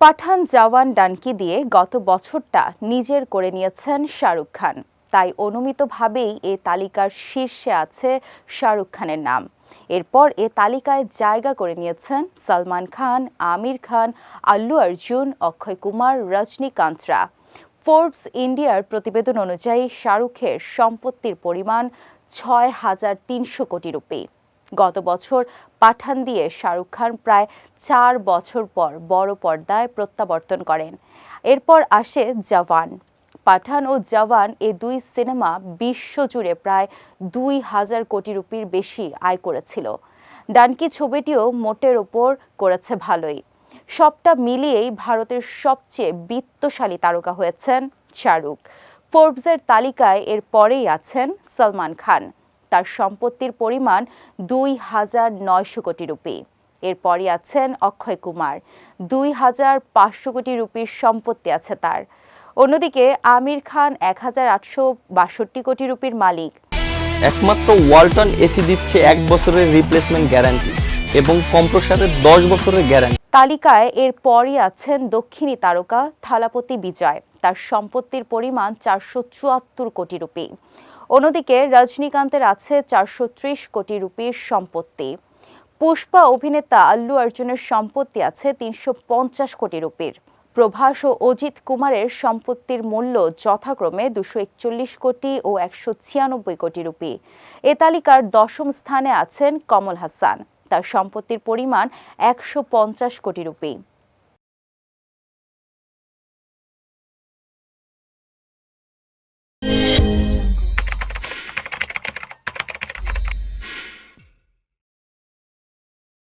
পাঠান জওয়ান donkey দিয়ে গত বছরটা নিজের করে নিয়েছেন শাহরুখ খান। তাই অনুমিতভাবেই এ তালিকার শীর্ষে আছে শাহরুখ খানের নাম। এরপর এ তালিকায় জায়গা করে নিয়েছেন সলমান খান, আমির খান, আল্লু অর্জুন, অক্ষয় কুমার, রজনীকান্তরা। ফোর্বস ইন্ডিয়ার প্রতিবেদন অনুযায়ী শাহরুখের সম্পত্তির পরিমাণ ছয় হাজার তিনশো কোটি রুপি। গত বছর পাঠান দিয়ে শাহরুখ খান প্রায় চার বছর পর বড় পর্দায় প্রত্যাবর্তন করেন। এরপর আসে জওয়ান। পাঠান ও জওয়ান এ দুই সিনেমা বিশ্বজুড়ে প্রায় দুই হাজার কোটি রুপির বেশি আয় করেছিল। ডানকি ছবিটিও মোটের ওপর করেছে ভালোই। সবটা মিলিয়েই ভারতের সবচেয়ে বিত্তশালী তারকা হয়েছেন শাহরুখ। ফোর্বসের তালিকায় এর পরেই আছেন সলমান খান। তার সম্পত্তির পরিমাণ দুই হাজার নয়শো কোটি রুপি। এরপরই আছেন অক্ষয় কুমার। দুই হাজার পাঁচশো কোটি রুপির সম্পত্তি আছে তার। অন্যদিকে আমির খান এক হাজার আটশো বাষট্টি কোটি রুপির মালিক। একমাত্র ওয়ালটন এসি দিচ্ছে এক বছরের রিপ্লেসমেন্ট গ্যারান্টি এবং কম্প্রসারের দশ বছরের গ্যারান্টি তালিকায় এর পরই আছেন দক্ষিণী তারকা থালাপতি বিজয়। তার সম্পত্তির পরিমাণ চারশো চুয়াত্তর কোটি রুপি। অন্যদিকে রজনীকান্তের আছে চারশো ত্রিশ কোটি রুপির সম্পত্তি। পুষ্পা অভিনেতা আল্লু অর্জুনের সম্পত্তি আছে তিনশো পঞ্চাশ কোটি রুপির। প্রভাস ও অজিত কুমারের সম্পত্তির মূল্য যথাক্রমে দুশো একচল্লিশ কোটি ও একশো ছিয়ানব্বই কোটি রুপি। এ তালিকার দশম স্থানে আছেন কমল হাসান। তার সম্পত্তির পরিমাণ একশো পঞ্চাশ কোটি রুপি।